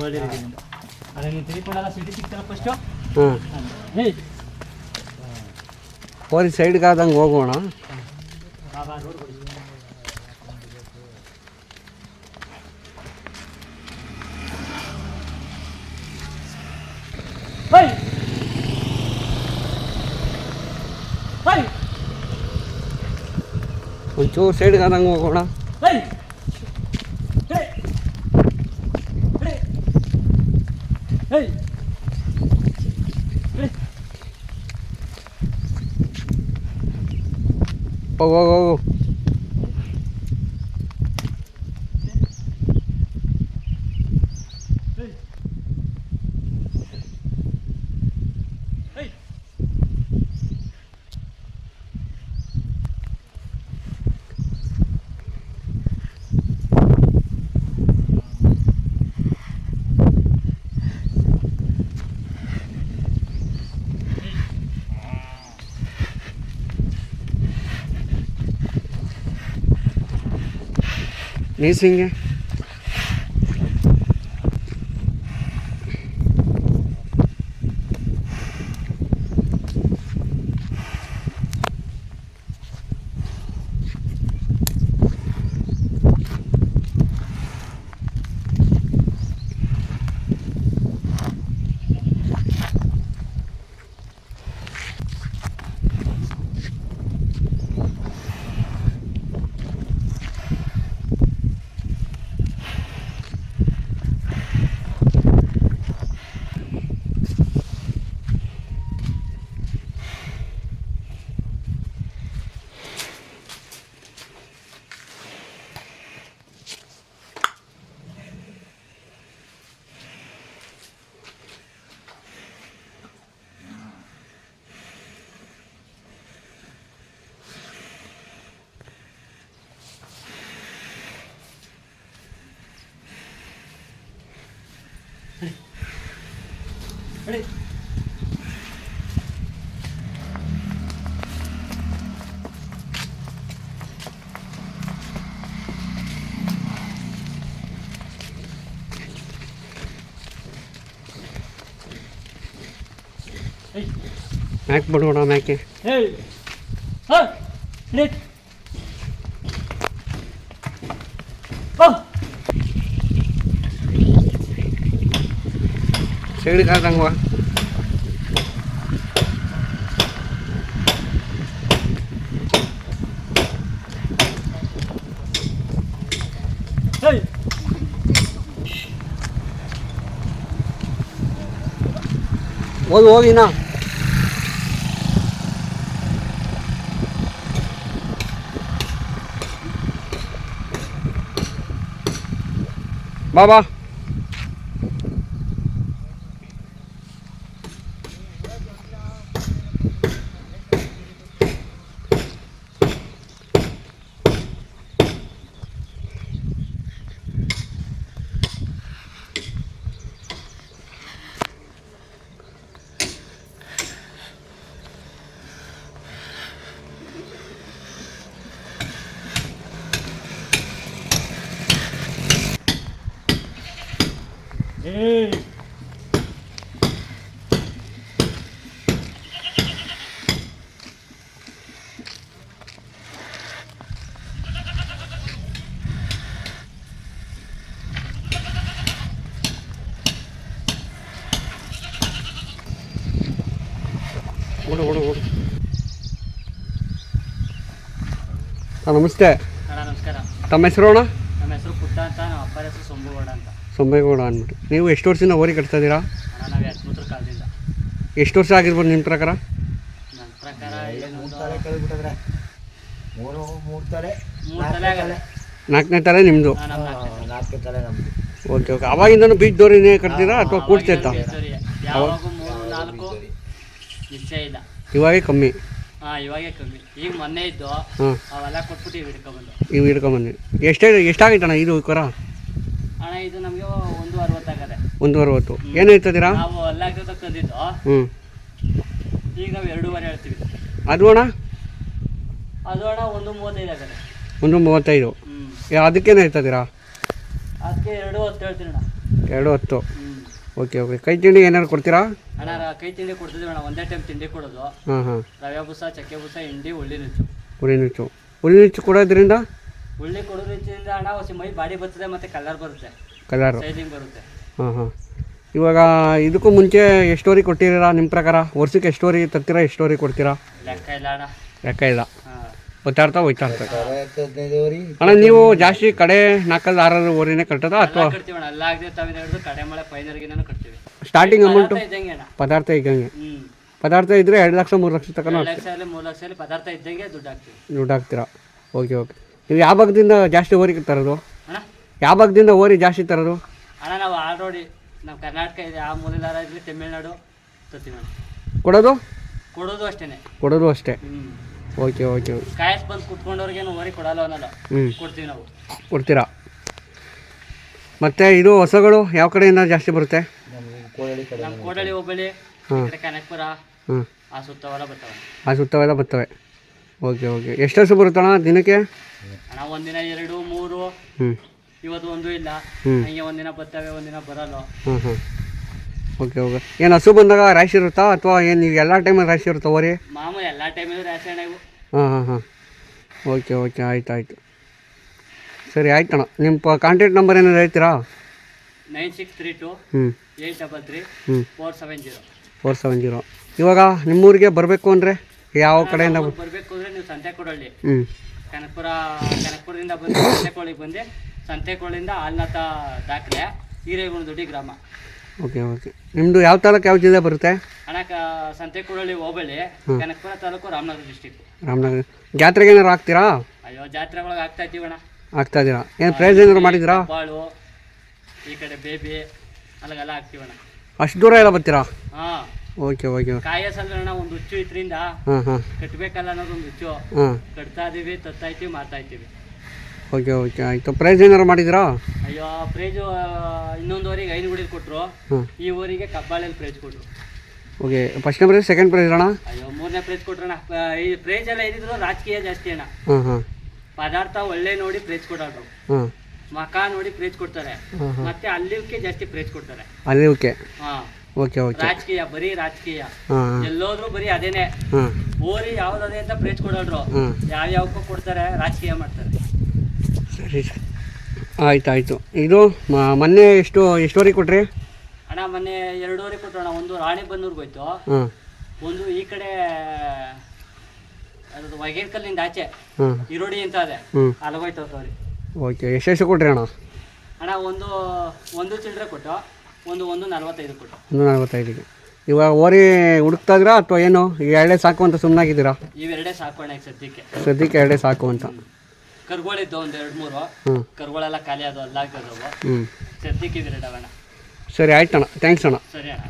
ಅದೇ ನೀನು ತಿಳ್ಕೊಂಡಲ್ಲ city ಸಿಗ್ತಾರ first ಹಾಂ ಹೇ ಹೋರಿ ಸೈಡ್ಗೆ ಆದಂಗೆ ಹೋಗೋಣ ಬಾಬಾ ರೋಡ್ ಕೊಡಿ ಹೈ ಹೈ ಒಂಚೂರು ಸೈಡ್ಗೆ ಆದಂಗೆ ಹೋಗೋಣ ಹೈ ಹೇ ಹೇ ಹೇ ಹೇ ಹೋಗು Amazing. மேக் பண்ணுவோடா மேக்கு ஏய் ஆ late sẽ được Seri kadang gua. Hey. Woi nào? nang. Baba. Hey. ಓಡು ಓಡು ಓಡು ಹಾಂ ನಮಸ್ತೆ ಅಣ್ಣ ನಮಸ್ಕಾರ ತಮ್ಮ ಹೆಸರು ಅಣ್ಣ ಸೊಂಬೇಗೌಡ ಅಂದ್ಬಿಟ್ಟು. ನೀವು ಎಷ್ಟು ವರ್ಷದಿಂದ ಓರಿ ಕಟ್ತಾ ಇದ್ದೀರಾ? ಅಣ್ಣ ಕಾಲದಿಂದ. ಎಷ್ಟು ವರ್ಷ ಆಗಿರ್ಬೋದು ನಿಮ್ಮ ಪ್ರಕಾರ? ನನ್ನ ಪ್ರಕಾರ ಏನೊಂದು ತಲೆ ಕಳೆದ್ಬಿಟ್ಟಿದ್ರೆ. ಮೂರು ಮೂರು ತಲೆ ಮೂರು ತಲೆ ಆಗಲ್ಲ. ನಾಲ್ಕನೇ ತಲೆ ನಿಮ್ಮದು ಓಕೆ ಓಕೆ. ಅವಾಗಿಂದನೂ ಬೀಚ್ ದೋರಿನೇ ಕಟ್ತೀರಾ ಅಥವಾ ಕೂಡ್ತೈತಾ ಇವಾಗ ಮೂರು ನಾಲ್ಕು ನಿಶ್ಚಯ ಇಲ್ಲ. ಇವಾಗೇ ಕಮ್ಮಿ. ಹಾಂ ಇವಾಗೆ ಕಮ್ಮಿ. ಈಗ ಮೊನ್ನೆ ಇದ್ದು ಹಾಂ. ಅವೆಲ್ಲ ಕೊಟ್ಬಿಟ್ಟು ಇವು ಹಿಡ್ಕೊಬಂದು ಇವು ಹಿಡ್ಕೊಂಬಂದು ಎಷ್ಟೇ ಎಷ್ಟಾಗೈತಣ್ಣ ಇದು ಕರ? ಅಣ್ಣ ಇದು ನಮಗೆ ಒಂದು ಅರವತ್ತಾಗದೆ ಒಂದು ಅರವತ್ತು. ಏನು ಹೇಳ್ತಿದ್ದೀರಾ ನಾವು ಅಲ್ಲಾಗ್ತದ ತಂದಿದ್ದು ಹ್ಞೂ ಈಗ ನಾವು ಎರಡೂವರೆ ಹೇಳ್ತೀವಿ. ಅದು ಅಣ್ಣ? ಅದು ಅಣ್ಣ ಒಂದು ಮೂವತ್ತೈದು ಆಗದೆ. ಒಂದು ಮೂವತ್ತೈದು. ಯಾ- ಅದಕ್ಕೇನು ಹೇಳ್ತದಿರಾ ಅದಕ್ಕೆ ಎರಡು ಹತ್ತು ಹೇಳ್ತೀನಿ ಅಣ್ಣ. ಎರಡು ಹತ್ತು. Okay okay. ಕೈ ತಿಂಡಿ ಏನಾದ್ರು ಕೊಡ್ತೀರಾ? ಅಣ್ಣ ರ- ಕೈ ತಿಂಡಿ ಕೊಡ್ತಿದ್ದೀವಿ ಅಣ್ಣ. ಒಂದೇ ಟೈಮ್ ತಿಂಡಿ ಕೊಡೋದು. ಹಾಂ ಹಾಂ. ರವೆ ಬುಸ ಚಕ್ಕೆ ಬುಸ ಹಿಂಡಿ ಉಳ್ಳಿ ನುಚ್ಚು. ಹುಳಿ ನುಚ್ಚು. ಹುಳಿ ನುಚ್ಚು ಕೊಡೋದ್ರಿಂದ? ಉಳ್ಳಿ ಕೊಡೋದ್ರಿಂದ ಅಣ್ಣ ಹೊಸ ಮೈ ಬಾಡಿ ಬರ್ತದೆ ಮತ್ತು ಕಲರ್ ಬರುತ್ತೆ. ಕಲರ್ ಸೈಲಿಂಗ್ ಬರುತ್ತೆ. ಹಾಂ ಹಾಂ. ಇವಾಗ ಇದಕ್ಕೂ ಮುಂಚೆ ಎಷ್ಟೋರಿ ಕೊಟ್ಟಿದ್ದೀರಾ ನಿಮ್ಮ ಪ್ರಕಾರ? ವರ್ಷಕ್ಕೆ ಎಷ್ಟೋರಿ ತರ್ತೀರಾ ಎಷ್ಟೋರಿ ಕೊಡ್ತೀರಾ? ಲೆಕ್ಕ ಇಲ್ಲ ಅಣ್ಣ. ಲೆಕ್ಕ ಇಲ್ಲ. ಇರ್ತಾ ಹೋಯ್ತಾ ಇರ್ತಾ ಹತ್ತು ಹದಿನೈದು ಅಣ್ಣ ನೀವು ಜಾಸ್ತಿ ಕಡೆ ನಾಲ್ಕಲ್ಲಿ ಆರಾರು ಓರಿನೇ ಕಟ್ಟೋದಾ ಅಥವಾ? ಕಟ್ತೀವಿ ಅಣ್ಣ. ಎಲ್ಲ ಆಗದೆ ತಾವಿನ ಹಿಡಿದು ಕಡೆ ಮಳೆ ಕಟ್ತೀವಿ. ಸ್ಟಾರ್ಟಿಂಗ್ ಅಮೌಂಟು ಪದಾರ್ಥ ಇದ್ದಂಗೆ ಅಣ್ಣ. ಪದಾರ್ಥ ಇದ್ರೆ ಹ್ಞೂ ಪದಾರ್ಥ ಇದ್ದರೆ ಎರಡು ಲಕ್ಷ ಮೂರು ಲಕ್ಷ ತನಕ ಎರಡು ಲಕ್ಷ ಅಲ್ಲಿ ಮೂರು ಲಕ್ಷ ಅಲ್ಲಿ ಪದಾರ್ಥ ಇದ್ದಂಗೆ ದುಡ್ಡು ಹಾಕ್ತೀವಿ. ದುಡ್ಡು ಹಾಕ್ತೀರಾ? ಓಕೆ ಓಕೆ ನೀವು ಯಾವ ಭಾಗದಿಂದ ಜಾಸ್ತಿ ಓರಿ ತರೋದು? ಅಣ್ಣ? ಯಾವ ಭಾಗದಿಂದ ಓರಿ ಜಾಸ್ತಿ ತರೋದು? ಅಣ್ಣ ನಾವು ಆಲ್ರೆಡಿ ನಮ್ಮ ಕರ್ನಾಟಕ ಇದೆ ಆ ಮೂಲೆದಾರ ಇರಲಿ ತಮಿಳ್ನಾಡು ತರ್ತೀವಿ ಅಣ್ಣ. ಕೊಡೋದು? ಕೊಡೋದು ಅಷ್ಟೇನೆ. ಕೊಡೋದು ಅಷ್ಟೇ. ಓಕೆ ಓಕೆ ಕಾಯಸ್ ಬಂದು ಕುತ್ಕೊಂಡವ್ರಿಗೇನು ಓರಿ ಕೊಡಲ್ಲ ಅನ್ನಲ್ಲ. ಹ್ಞೂ ಕೊಡ್ತೀವಿ ನಾವು. ಕೊಡ್ತೀರಾ? ಮತ್ತು ಇದು ಹೊಸಗಳು ಯಾವ ಕಡೆಯಿಂದ ಜಾಸ್ತಿ ಬರುತ್ತೆ? ನಮ್ಮ ಕೋಡಳ್ಳಿ ಹೋಬಳಿ ಈ ಹಾಂ ಕಡೆ ಕನಕಪುರ ಹಾಂ ಆ ಸುತ್ತವೆಲ್ಲ ಬರ್ತವೆ. ಆ ಸುತ್ತವೆಲ್ಲ ಬರ್ತವೆ. Okay okay. ಎಷ್ಟು ಹಸು ಬರುತ್ತಣ್ಣ ದಿನಕ್ಕೆ? ಅಣ್ಣ ಒಂದಿನ ಎರಡು ಮೂರು. ಹ್ಞೂ ಇವತ್ತು ಒಂದು ಇಲ್ಲ. ಹ್ಞೂ ಹಂಗೆ ಒಂದಿನ ಬರ್ತವೆ ಒಂದಿನ ಬರಲ್ಲ. ಹಾಂ ಹಾಂ ಓಕೆ ಓಕೆ. ಏನು ಹಸು ಬಂದಾಗ ರಾಶಿ ಇರುತ್ತಾ? ಅಥವಾ ಏನು ಈಗ ಎಲ್ಲ ಟೈಮಲ್ಲಿ ರಾಶಿ ಇರುತ್ತಾ ಓರಿ? ಮಾಮೂಲಿ ಎಲ್ಲ ಟೈಮಲ್ಲೂ ರೇಷನ್ ಇವು. ಹಾಂ ಹಾಂ ಹಾಂ. Okay okay. ಆಯ್ತು ಆಯಿತು. ಸರಿ ಆಯ್ತಣ್ಣ. ನಿಮ್ಮ ಪ ಕಾಂಟ್ಯಾಕ್ಟ್ ನಂಬರ್ ಏನಾದ್ರು ಹೇಳ್ತೀರಾ? ನೈನ್ ಸಿಕ್ಸ್ ತ್ರೀ ಟು ಹ್ಞೂ ಏಯ್ಟ್ ಡಬಲ್ ತ್ರೀ ಹ್ಞೂ four seven zero. Four seven zero. ಇವಾಗ ನಿಮ್ಮೂರಿಗೆ ಬರಬೇಕು ಅಂದರೆ? ಯಾವ ಕಡೆಯಿಂದ ನಿಮ್ದು ಬರಬೇಕು ಅಂದರೆ ನೀವು ಸಂತೆ ಕೊಡಳ್ಳಿ ಹ್ಞೂ ಕನಕಪುರ ಕನಕಪುರದಿಂದ ಬಂದು ಸಂತೆಕೋಳಿಗೆ ಬಂದು. ಸಂತೆಕೋಳಿಂದ ಆಲ್ನಾಥ ದಾಖಲೆ ಹಿರೇಗುಣದೊಡ್ಡಿ ಗ್ರಾಮ. Okay okay. ನಿಮ್ಮದು ಯಾವ ತಾಲೂಕು ಯಾವ ಜಿಲ್ಲೆ ಬರುತ್ತೆ? ಅಣ್ಣ ಕ ಸಂತೆಕೋಳಳ್ಳಿ ಹೋಬಳಿ ಕನಕಪುರ ತಾಲೂಕು ರಾಮನಗರ ಡಿಸ್ಟಿಕ್ ರಾಮನಗರ. ಜಾತ್ರೆಗೆ ಏನಾರು ಹಾಕ್ತೀರಾ ಅಯ್ಯೋ ಜಾತ್ರೆಗಳಿಗೆ ಆಗ್ತಾ ಇದ್ದೀವಿ ಅಣ್ಣ. ಹಾಕ್ತಾ ಇದ್ದೀರಾ? ಏನು ಪ್ರೈಸ್ ಏನಾರು ಮಾಡಿದ್ದೀರಾ? ಬಾಳು ಈ ಕಡೆ ಬೇಬಿ ಅಲ್ಲಿಗೆಲ್ಲ ಹಾಕ್ತೀವಣ್ಣ ಅಷ್ಟು ದೂರ ಎಲ್ಲ ಬರ್ತೀರಾ? ಹಾಂ. ಓಕೆ ಓಕೆ ಕಾಯಸಲ್ಲ ಒಂದು ಹುಚ್ಚು ಇದ್ರಿಂದ ಹಾಂ ಹಾಂ. ಕಟ್ಟಬೇಕಲ್ಲ ಅನ್ನೋದು ಒಂದು ಹುಚ್ಚು. ಹಾಂ. ಕಟ್ತಾ ಇದೀವಿ ತತ್ತಾ ಇದ್ದೀವಿ ಮಾರ್ತಾ ಇದ್ದೀವಿ. ಓಕೆ ಓಕೆ ಆಯಿತು. ಪ್ರೈಸ್ ಏನಾರು ಮಾಡಿದ್ರಾ ಅಯ್ಯೋ ಪ್ರೈಜು ಇನ್ನೊಂದು ಊರಿಗೆ ಐದು ಗುಡಿಲಿ ಕೊಟ್ಟರು ಹಾಂ. ಈ ಊರಿಗೆ ಕಬ್ಬಾಳಲ್ಲಿ ಪ್ರೈಜ್ ಕೊಟ್ಟರು okay first prize second prize ಅಣ್ಣ? ಅಯ್ಯೋ ಮೂರನೇ ಪ್ರೈಜ್ ಕೊಟ್ರಣ ಈ ಪ್ರೈಜ್ ಎಲ್ಲ ಇದ್ರು ರಾಜಕೀಯ ಜಾಸ್ತಿ ಅಣ್ಣ. ಹಾಂ ಹಾಂ. ಪದಾರ್ಥ ಒಳ್ಳೆ ನೋಡಿ ಪ್ರೈಜ್ ಕೊಡೋರು. ಹಾಂ. ಮಕ ನೋಡಿ ಪ್ರೈಜ್ ಕೊಡ್ತಾರೆ. ಮತ್ತೆ ಅಲ್ಲಿವಕ್ಕೆ ಜಾಸ್ತಿ ಪ್ರೈಜ್ ಕೊಡ್ತಾರೆ. ಅಲ್ಲಿ ಓಕೆ ಹಾ. ಓಕೆ ಓಕೆ ರಾಜಕೀಯ ಬರೀ ರಾಜಕೀಯ. ಎಲ್ಲೋದ್ರು ಬರೀ ಅದೇನೆ. ಓರಿ ಅದೇ ಅಂತ ಪ್ರೇಚ್ ಕೊಡೋರು ಯಾವ ಯಾವಕ್ಕೂ ಕೊಡ್ತಾರೆ ರಾಜಕೀಯ ಮಾಡ್ತಾರೆ. ಸರಿ ಆಯ್ತು ಆಯ್ತು ಇದು ಮೊನ್ನೆ ಎಷ್ಟು ಎಷ್ಟುವರೆಗೆ ಕೊಟ್ರಿ? ಅಣ್ಣ ಮೊನ್ನೆ ಎರಡೂವರೆ ಕೊಟ್ಟರು ಅಣ್ಣ ಒಂದು ರಾಣಿಬೆನ್ನೂರ್ಗೆ ಹೋಯ್ತು. ಹಾಂ. ಒಂದು ಈ ಕಡೆ ಅದು ವೈಗೇರ್ಕಲ್ಲಿಂದ ಆಚೆ. ಈರೋಡಿ ಅಂತ ಅದೇ. ಅಲ್ಲಿಗೋಯ್ತು ಸಾರಿ. ಓಕೆ ಎಷ್ಟೆಷ್ಟು ಕೊಟ್ರಿ ಅಣ್ಣ? ಅಣ್ಣ ಒಂದು ಒಂದು ಚಿಲ್ಲರೆ ಕೊಟ್ಟು. ಒಂದು ಒಂದು ನಲವತ್ತೈದು ಕೊಟ್ಟು ಒಂದು ನಲ್ವತ್ತೈದಿಗೆ. ಇವಾಗ ಓರಿ ಹುಡುಕ್ತಾ ಇದ್ದೀರಾ ಅಥವಾ ಏನು? ಈ ಎರಡೇ ಸಾಕು ಅಂತ ಸುಮ್ಮನಾಗಿದ್ದೀರಾ ಇವೆರಡೇ ಸಾಕೋಣ ಈಗ ಸದ್ಯಕ್ಕೆ. ಸದ್ಯಕ್ಕೆ ಎರಡೇ ಸಾಕು ಅಂತ. ಕರ್ಗಳಿದ್ದು ಒಂದು ಎರಡು ಮೂರು. ಹ್ಞೂ ಕರ್ಗಳೆಲ್ಲ ಖಾಲಿ ಅದು ಅಲ್ಲಾಗ್ತದವು ಹ್ಞೂ ಸದ್ಯಕ್ಕೆ ಸರಿ ಆಯ್ತಣ್ಣ. ಥ್ಯಾಂಕ್ಸ್ ಅಣ್ಣ. ಸರಿ ಅಣ್ಣ.